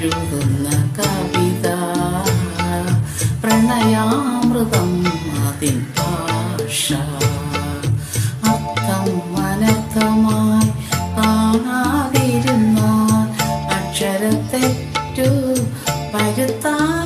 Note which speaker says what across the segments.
Speaker 1: കൊണ്ടെഴുതുന്ന കവിത. പ്രണയാമൃതം അതിൻ ഭാഷ. അർത്ഥം അനർത്ഥമായി കാണാതിരുന്ന അക്ഷരത്തെറ്റു വരുത്താതിരുന്നാൽ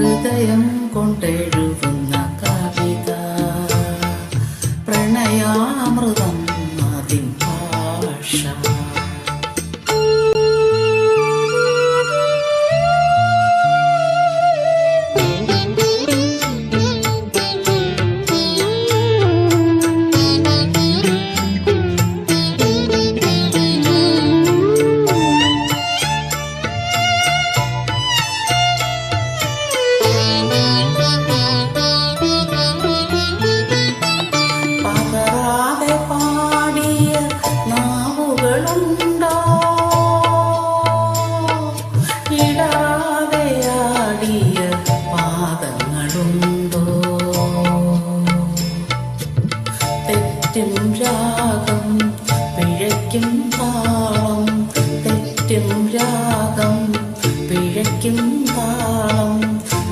Speaker 1: ഹൃദയം കൊണ്ടെഴുതുന്ന കവിത. പ്രണയാമൃതം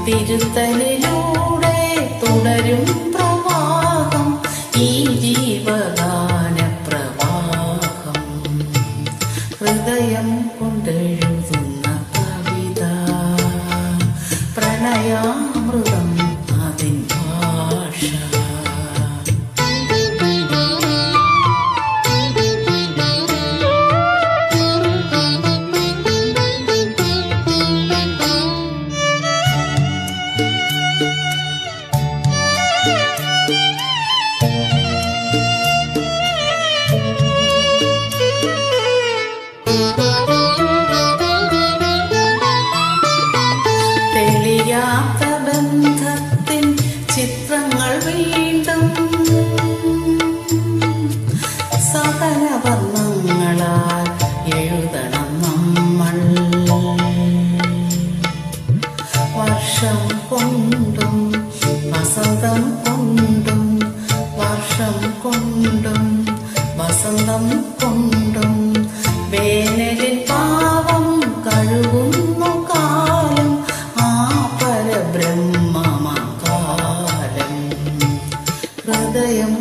Speaker 1: തിരുത്തലിലൂടെ തുടരും പ്രവാഹം ഈ ജീവദാന പ്രവാഹം ഹൃദയം കൊണ്ടെഴുതുന്ന കവിത പ്രണയാമൃതം അതിൻ ഭാഷ. ഹൃദയം